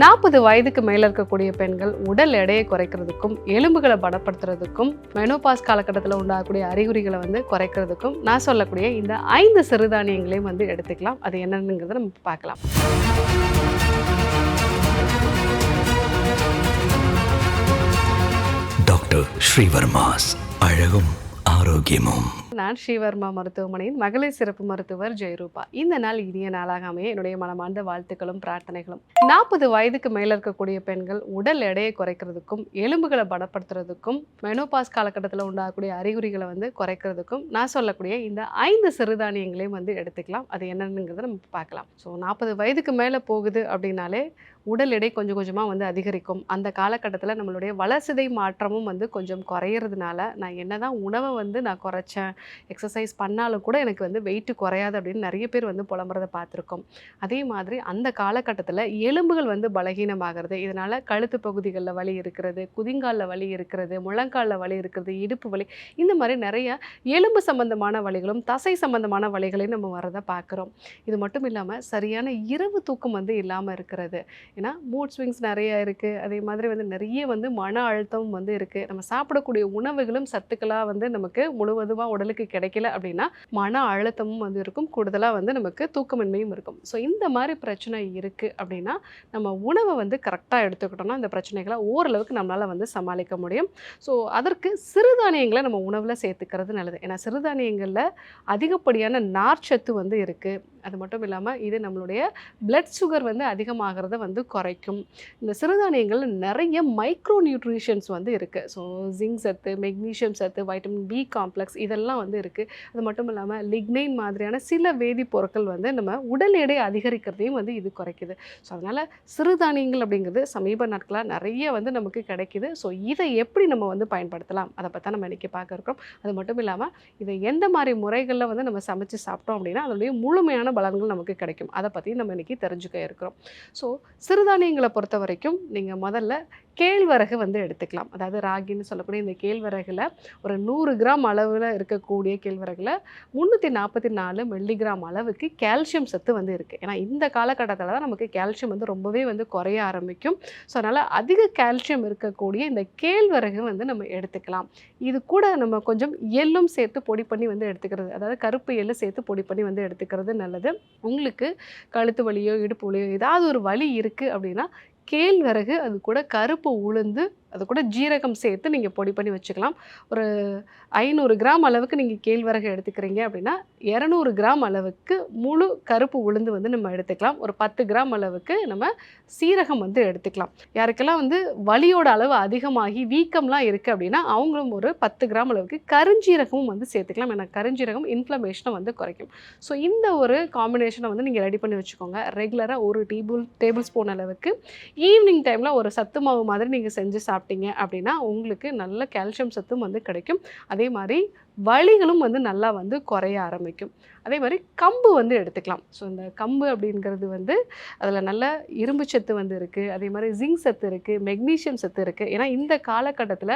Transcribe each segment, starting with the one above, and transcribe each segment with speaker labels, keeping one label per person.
Speaker 1: நாற்பது வயதுக்கு மேலே இருக்கக்கூடிய பெண்கள் உடல் எடையை குறைக்கிறதுக்கும் எலும்புகளை பலப்படுத்துறதுக்கும் மெனோபாஸ் காலகட்டத்தில் உண்டாகக்கூடிய அறிகுறிகளை வந்து குறைக்கிறதுக்கும் நான் சொல்லக்கூடிய இந்த ஐந்து சிறுதானியங்களையும் வந்து எடுத்துக்கலாம். அது என்னென்னுங்கிறத நம்ம பார்க்கலாம்.
Speaker 2: டாக்டர் ஸ்ரீவர்மாஸ் அழகும் ஆரோக்கியமும்.
Speaker 1: நான் ஸ்ரீவர்மா மருத்துவமனையின் மகளிர் சிறப்பு மருத்துவர் ஜெயரூபா. இந்த நாள் இனிய நாளாக அமைய என்னுடைய மனமார்ந்த வாழ்த்துக்களும் பிரார்த்தனைகளும். நாற்பது வயதுக்கு மேலே இருக்கக்கூடிய பெண்கள் உடல் எடையை குறைக்கிறதுக்கும் எலும்புகளை பலப்படுத்துறதுக்கும் மெனோபாஸ் காலகட்டத்தில் உண்டாகக்கூடிய அறிகுறிகளை வந்து குறைக்கிறதுக்கும் நான் சொல்லக்கூடிய இந்த ஐந்து சிறுதானியங்களையும் வந்து எடுத்துக்கலாம். அது என்னன்னுங்கிறத நம்ம பார்க்கலாம். ஸோ நாற்பது வயதுக்கு மேலே போகுது அப்படின்னாலே உடல் எடை கொஞ்சம் கொஞ்சமாக வந்து அதிகரிக்கும். அந்த காலகட்டத்தில் நம்மளுடைய வளர்சிதை மாற்றமும் வந்து கொஞ்சம் குறையிறதுனால நான் என்ன தான் உணவை வந்து நான் குறைச்சேன் எக்ஸசைஸ் பண்ணாலும் கூட எனக்கு வந்து வெயிட்டு குறையாது அப்படின்னு நிறைய பேர் வந்து புலம்புறதை பார்த்துருக்கோம். அதே மாதிரி அந்த காலகட்டத்தில் எலும்புகள் வந்து பலகீனமாகிறது. இதனால் கழுத்து பகுதிகளில் வலி இருக்கிறது குதிங்காலில் வலி இருக்கிறது முழங்காலில் வலி இருக்கிறது இடுப்பு வலி இந்த மாதிரி நிறைய எலும்பு சம்பந்தமான வலிகளும் தசை சம்பந்தமான வலிகளையும் நம்ம வரதை பார்க்குறோம். இது மட்டும் இல்லாமல் சரியான இரவு தூக்கம் வந்து இல்லாமல் இருக்கிறது. ஏன்னா மூட் ஸ்விங்ஸ் நிறைய இருக்குது அதே மாதிரி வந்து நிறைய வந்து மன அழுத்தமும் வந்து இருக்குது நம்ம சாப்பிடக்கூடிய உணவுகளும் சத்துக்களாக வந்து நமக்கு முழுவதுமாக உடலுக்கு கிடைக்கல அப்படின்னா மன அழுத்தமும் வந்து இருக்கும். கூடுதலாக வந்து நமக்கு தூக்கமின்மையும் இருக்கும். ஸோ இந்த மாதிரி பிரச்சனை இருக்குது அப்படின்னா நம்ம உணவை வந்து கரெக்டாக எடுத்துக்கிட்டோம்னா இந்த பிரச்சனைகளை ஓரளவுக்கு நம்மளால் வந்து சமாளிக்க முடியும். ஸோ அதற்கு சிறுதானியங்களை நம்ம உணவில் சேர்த்துக்கிறது நல்லது. ஏன்னா சிறுதானியங்களில் அதிகப்படியான நார்ச்சத்து வந்து இருக்குது அது மட்டும் இல்லாமல் இது நம்மளுடைய பிளட் சுகர் வந்து அதிகமாகிறத வந்து குறைக்கும். இந்த சிறுதானியங்கள் நிறைய மைக்ரோ நியூட்ரிஷன்ஸ் வந்து இருக்குது ஸோ ஜிங்க் சத்து மெக்னீஷியம் சத்து வைட்டமின் பி காம்ப்ளெக்ஸ் இதெல்லாம் வந்து இருக்குது அது மட்டும் இல்லாமல் லிக்னைன் மாதிரியான சில வேதிப்பொருட்கள் வந்து நம்ம உடல் எடை அதிகரிக்கிறதையும் வந்து இது குறைக்குது. ஸோ அதனால் சிறுதானியங்கள் அப்படிங்கிறது சமீப நாட்களாக நிறைய வந்து நமக்கு கிடைக்குது. ஸோ இதை எப்படி நம்ம வந்து பயன்படுத்தலாம்? அதை பற்றி நம்ம இன்றைக்கி பார்க்க இருக்கிறோம். அது மட்டும் இல்லாமல் இதை எந்த மாதிரி முறைகளில் வந்து நம்ம சமைச்சு சாப்பிட்டோம் அப்படின்னா அதனுடைய முழுமையான பலன்கள் நமக்கு கிடைக்கும். அதை பற்றி நம்ம இன்றைக்கி தெரிஞ்சுக்க இருக்கிறோம். ஸோ சிறுதானியங்களை பொறுத்த வரைக்கும் நீங்கள் முதல்ல கேழ்வரகு வந்து எடுத்துக்கலாம். அதாவது ராகின்னு சொல்லக்கூடிய இந்த கேழ்வரகில் ஒரு நூறு கிராம் அளவில் இருக்கக்கூடிய கேழ்வரகில் முந்நூற்றி நாற்பத்தி நாலு மில்லிகிராம் அளவுக்கு கால்சியம் சத்து வந்து இருக்குது ஏன்னா இந்த காலகட்டத்தில் தான் நமக்கு கால்சியம் வந்து ரொம்பவே வந்து குறைய ஆரம்பிக்கும். ஸோ அதனால் அதிக கால்சியம் இருக்கக்கூடிய இந்த கேழ்வரகு வந்து நம்ம எடுத்துக்கலாம். இது கூட நம்ம கொஞ்சம் எள்ளும் சேர்த்து பொடி பண்ணி வந்து எடுத்துக்கிறது. அதாவது கருப்பு எள்ளு சேர்த்து பொடி பண்ணி வந்து எடுத்துக்கிறது நல்லது. உங்களுக்கு கழுத்து வலியோ இடுப்பு வலியோ ஏதாவது ஒரு வலி இருக்குது அப்படின்னா கேழ்வரகு அது கூட கருப்பு உளுந்து அது கூட ஜீரகம் சேர்த்து நீங்கள் பொடி பண்ணி வச்சுக்கலாம். ஒரு ஐநூறு கிராம் அளவுக்கு நீங்கள் கேழ்வரகு எடுத்துக்கிறீங்க அப்படின்னா இரநூறு கிராம் அளவுக்கு முழு கருப்பு உளுந்து வந்து நம்ம எடுத்துக்கலாம். ஒரு பத்து கிராம் அளவுக்கு நம்ம சீரகம் வந்து எடுத்துக்கலாம். யாருக்கெல்லாம் வந்து வலியோட அளவு அதிகமாகி வீக்கம்லாம் இருக்குது அப்படின்னா அவங்களும் ஒரு பத்து கிராம் அளவுக்கு கருஞ்சீரகமும் வந்து சேர்த்துக்கலாம். ஏன்னா கருஞ்சீரகம் இன்ஃப்ளமேஷனை வந்து குறைக்கும். ஸோ இந்த ஒரு காம்பினேஷனை வந்து நீங்கள் ரெடி பண்ணி வச்சுக்கோங்க. ரெகுலராக ஒரு டேபிள் டேபிள் ஸ்பூன் அளவுக்கு ஈவினிங் டைமில் ஒரு சத்து மாவு மாதிரி நீங்கள் செஞ்சு சாப்பிட்டீங்க அப்படின்னா உங்களுக்கு நல்ல கால்சியம் சத்தும் வந்து கிடைக்கும். அதே மாதிரி வலிகளும் வந்து நல்லா வந்து குறைய ஆரம்பிக்கும். அதே மாதிரி கம்பு வந்து எடுத்துக்கலாம். ஸோ இந்த கம்பு அப்படிங்கிறது வந்து அதில் நல்ல இரும்பு சத்து வந்து இருக்குது அதே மாதிரி ஜிங்க் சத்து இருக்குது மெக்னீஷியம் சத்து இருக்குது ஏன்னா இந்த காலகட்டத்தில்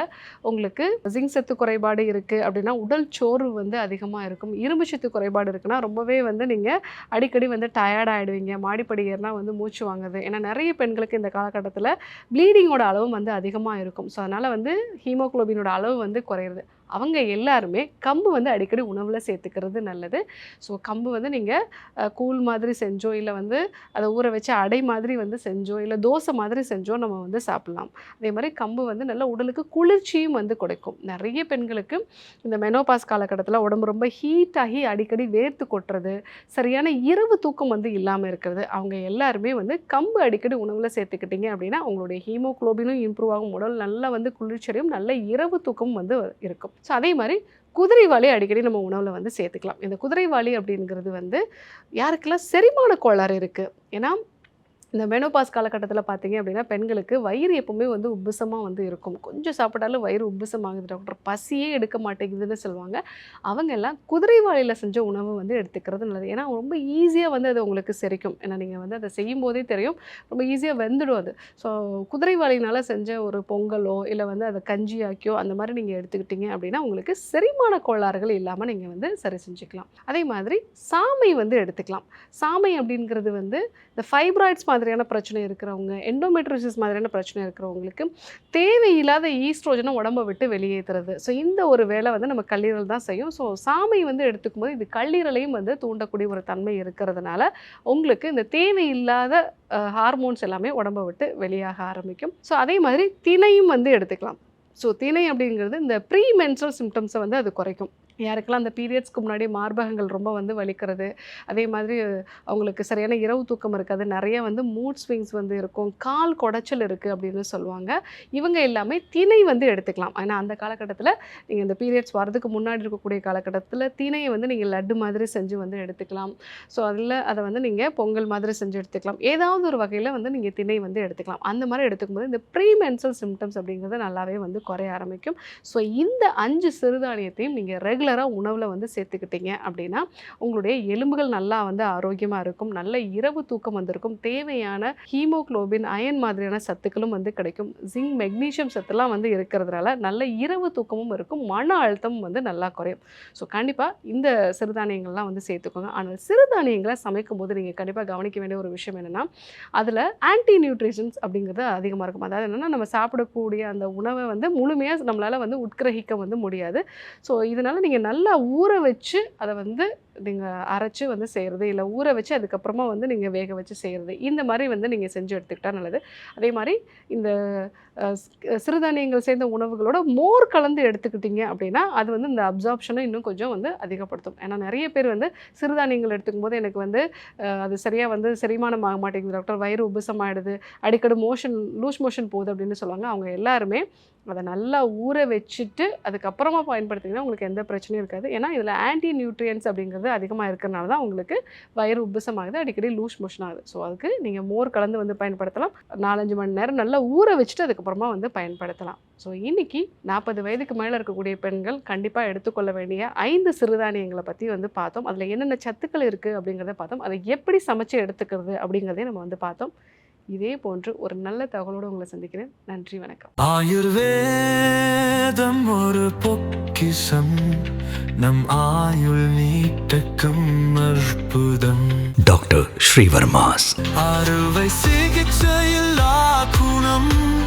Speaker 1: உங்களுக்கு ஜிங்க் சத்து குறைபாடு இருக்குது அப்படின்னா உடல் சோர்வு வந்து அதிகமாக இருக்கும். இரும்பு சத்து குறைபாடு இருக்குன்னா ரொம்பவே வந்து நீங்கள் அடிக்கடி வந்து டயர்ட் ஆகிடுவீங்க மாடிப்படி ஏறினா வந்து மூச்சு வாங்குது. ஏன்னா நிறைய பெண்களுக்கு இந்த காலகட்டத்தில் ப்ளீடிங்கோட அளவும் வந்து அதிகமாக இருக்கும். ஸோ அதனால் வந்து ஹீமோகுளோபினோட அளவு வந்து குறையிறது. அவங்க எல்லாருமே கம்பு வந்து அடிக்கடி உணவில் சேர்த்துக்கிறது நல்லது. ஸோ கம்பு வந்து நீங்கள் கூழ் மாதிரி செஞ்சோ இல்லை வந்து அதை ஊற வச்சு அடை மாதிரி வந்து செஞ்சோ இல்லை தோசை மாதிரி செஞ்சோ நம்ம வந்து சாப்பிட்லாம். அதே மாதிரி கம்பு வந்து நல்ல உடலுக்கு குளிர்ச்சியும் வந்து கொடுக்கும். நிறைய பெண்களுக்கு இந்த மெனோபாஸ் காலகட்டத்தில் உடம்பு ரொம்ப ஹீட் ஆகி அடிக்கடி வேர்த்து கொட்டுறது சரியான இரவு தூக்கம் வந்து இல்லாமல் இருக்கிறது அவங்க எல்லாருமே வந்து கம்பு அடிக்கடி உணவில் சேர்த்துக்கிட்டீங்க அப்படின்னா அவங்களுடைய ஹீமோகுளோபினும் இம்ப்ரூவ் ஆகும். உடல் நல்லா வந்து குளிர்ச்சியடையும் நல்ல இரவு தூக்கமும் வந்து இருக்கும். ஸோ அதே மாதிரி குதிரைவாளி அடிக்கடி நம்ம உணவில் வந்து சேர்த்துக்கலாம். இந்த குதிரைவாளி அப்படிங்கிறது வந்து யாருக்கெல்லாம் செரிமான கோளாறு இருக்குது ஏன்னா இந்த மெனோபாஸ் காலகட்டத்தில் பார்த்தீங்க அப்படின்னா பெண்களுக்கு வயிறு எப்பவுமே வந்து உப்புசமாக வந்து இருக்கும். கொஞ்சம் சாப்பிட்டாலும் வயிறு உப்புசமாகுது. டாக்டர் பசியே எடுக்க மாட்டேங்குதுன்னு சொல்லுவாங்க. அவங்க எல்லாம் குதிரைவாளியில் செஞ்ச உணவு வந்து எடுத்துக்கிறது நல்லது. ஏன்னா ரொம்ப ஈஸியாக வந்து அது உங்களுக்கு செரிக்கும். ஏன்னா நீங்கள் வந்து அதை செய்யும் போதே தெரியும். ரொம்ப ஈஸியாக வெந்துடும் அது. ஸோ குதிரை குதிரைவாளினால் செஞ்ச ஒரு பொங்கலோ இல்லை வந்து அதை கஞ்சியாக்கியோ அந்த மாதிரி நீங்கள் எடுத்துக்கிட்டீங்க அப்படின்னா உங்களுக்கு செரிமான கோளாறுகள் இல்லாமல் நீங்கள் வந்து சரி செஞ்சுக்கலாம். அதே மாதிரி சாமை வந்து எடுத்துக்கலாம். சாமை அப்படிங்கிறது வந்து இந்த ஃபைப்ராய்ட்ஸ் மாதிரியான பிரச்சனை இருக்கிறவங்க எண்டோமெட்ரோசிஸ் மாதிரியான பிரச்சனை இருக்கிறவங்களுக்கு தேவையில்லாத ஈஸ்ட்ரோஜனை உடம்ப விட்டு வெளியேற்றுறது ஸோ இந்த ஒரு வேலை வந்து நம்ம கல்லீரல் தான் செய்யும். ஸோ சாமை வந்து எடுத்துக்கும் போது இது கல்லீரலையும் வந்து தூண்டக்கூடிய ஒரு தன்மை இருக்கிறதுனால உங்களுக்கு இந்த தேவையில்லாத ஹார்மோன்ஸ் எல்லாமே உடம்பை விட்டு வெளியாக ஆரம்பிக்கும். ஸோ அதே மாதிரி திணையும் வந்து எடுத்துக்கலாம். ஸோ திணை அப்படிங்கிறது இந்த ப்ரீ மென்சல் சிம்டம்ஸை வந்து அது குறைக்கும். யாருக்கெல்லாம் அந்த பீரியட்ஸ்க்கு முன்னாடி மார்பகங்கள் ரொம்ப வந்து வலிக்கிறது அதே மாதிரி அவங்களுக்கு சரியான இரவு தூக்கம் இருக்காது நிறைய வந்து மூட் ஸ்விங்ஸ் வந்து இருக்கும் கால் குடைச்சல் இருக்குது அப்படின்னு சொல்லுவாங்க. இவங்க எல்லாமே திணை வந்து எடுத்துக்கலாம். ஏன்னா அந்த காலகட்டத்தில் நீங்கள் இந்த பீரியட்ஸ் வரதுக்கு முன்னாடி இருக்கக்கூடிய காலகட்டத்தில் திணையை வந்து நீங்கள் லட்டு மாதிரி செஞ்சு வந்து எடுத்துக்கலாம். ஸோ அதில் அதை வந்து நீங்கள் பொங்கல் மாதிரி செஞ்சு எடுத்துக்கலாம். ஏதாவது ஒரு வகையில் வந்து நீங்கள் திணை வந்து எடுத்துக்கலாம். அந்த மாதிரி எடுத்துக்கும்போது இந்த ப்ரீ மென்சல் சிம்டம்ஸ் அப்படிங்கிறது நல்லாவே வந்து குறைய ஆரம்பிக்கும். ஸோ இந்த அஞ்சு சிறுதானியத்தையும் நீங்கள் ரெகுலர் ரெகுலராக உணவில் வந்து சேர்த்துக்கிட்டீங்க அப்படின்னா உங்களுடைய எலும்புகள் நல்லா வந்து ஆரோக்கியமாக இருக்கும். நல்ல இரவு தூக்கம் வந்திருக்கும். தேவையான ஹீமோக்ளோபின் அயன் மாதிரியான சத்துக்களும் வந்து கிடைக்கும். ஜிங்க் மெக்னீஷியம் சத்துலாம் வந்து இருக்கிறதுனால நல்ல இரவு தூக்கமும் இருக்கும். மன அழுத்தமும் வந்து நல்லா குறையும். ஸோ கண்டிப்பாக இந்த சிறுதானியங்கள்லாம் வந்து சேர்த்துக்கோங்க. ஆனால் சிறுதானியங்களை சமைக்கும் போது நீங்கள் கண்டிப்பாக கவனிக்க வேண்டிய ஒரு விஷயம் என்னென்னா அதில் ஆன்டி நியூட்ரிஷன்ஸ் அப்படிங்கிறது அதிகமாக இருக்கும். அதாவது என்னென்னா நம்ம சாப்பிடக்கூடிய அந்த உணவை வந்து முழுமையாக நம்மளால் வந்து உட்கிரகிக்க வந்து முடியாது. ஸோ இதனால் நீங்கள் நீங்கள் நல்லா ஊற வச்சு அதை வந்து நீங்கள் அரைச்சி வந்து செய்கிறது இல்லை ஊற வச்சு அதுக்கப்புறமா வந்து நீங்கள் வேக வச்சு செய்கிறது இந்த மாதிரி வந்து நீங்கள் செஞ்சு எடுத்துக்கிட்டால் நல்லது. அதே மாதிரி இந்த சிறுதானியங்கள் சேர்ந்த உணவுகளோட மோர் கலந்து எடுத்துக்கிட்டீங்க அப்படின்னா அது வந்து இந்த அப்சார்ப்ஷனை இன்னும் கொஞ்சம் வந்து அதிகப்படுத்தும். ஏன்னா நிறைய பேர் வந்து சிறுதானியங்கள் எடுத்துக்கும் போது எனக்கு வந்து அது சரியாக வந்து செரிமானம் ஆக மாட்டேங்குது. டாக்டர் வயிறு உபசமாயிடுது. அடிக்கடி மோஷன் லூஸ் மோஷன் போகுது அப்படின்னு சொல்லுவாங்க. அவங்க எல்லாருமே அதை நல்லா ஊற வச்சுட்டு அதுக்கப்புறமா பயன்படுத்திங்கன்னா உங்களுக்கு எந்த பிரச்சனையும் இருக்காது. ஏன்னா இதில் ஆன்டி நியூட்ரியன்ஸ் அப்படிங்கிறது அதிகமாக இருக்கிறனால தான் உங்களுக்கு வயிறு உபசம் ஆகுது அடிக்கடி லூஸ் மோஷன் ஆகுது. ஸோ அதுக்கு நீங்கள் மோர் கலந்து வந்து பயன்படுத்தலாம். நாலஞ்சு மணி நேரம் நல்லா ஊற வச்சுட்டு அதுக்கு வந்து பயன்படுத்தலாம். ஸோ இன்னைக்கு நாற்பது வயதுக்கு மேலே இருக்கக்கூடிய பெண்கள் கண்டிப்பாக எடுத்துக்கொள்ள வேண்டிய ஐந்து சிறுதானியங்களை பற்றி வந்து பார்த்தோம். அதில் என்னென்ன சத்துக்கள் இருக்குது அப்படிங்கிறத பார்த்தோம். அதை எப்படி சமைச்சு எடுத்துக்கிறது அப்படிங்கிறதையும் நம்ம வந்து பார்த்தோம். இதே போன்று ஒரு நல்ல தகவலோடு உங்களை சந்திக்கிறேன். நன்றி வணக்கம்.
Speaker 3: ஆயுர்வேதம் ஒரு பொக்கிஷம். நம் ஆயுள் நீட்டக்கும் அற்புதம்.
Speaker 2: டாக்டர் ஸ்ரீவர்மாஸ்.
Speaker 3: அறுவை சிகிச்சையில்லா குணம்.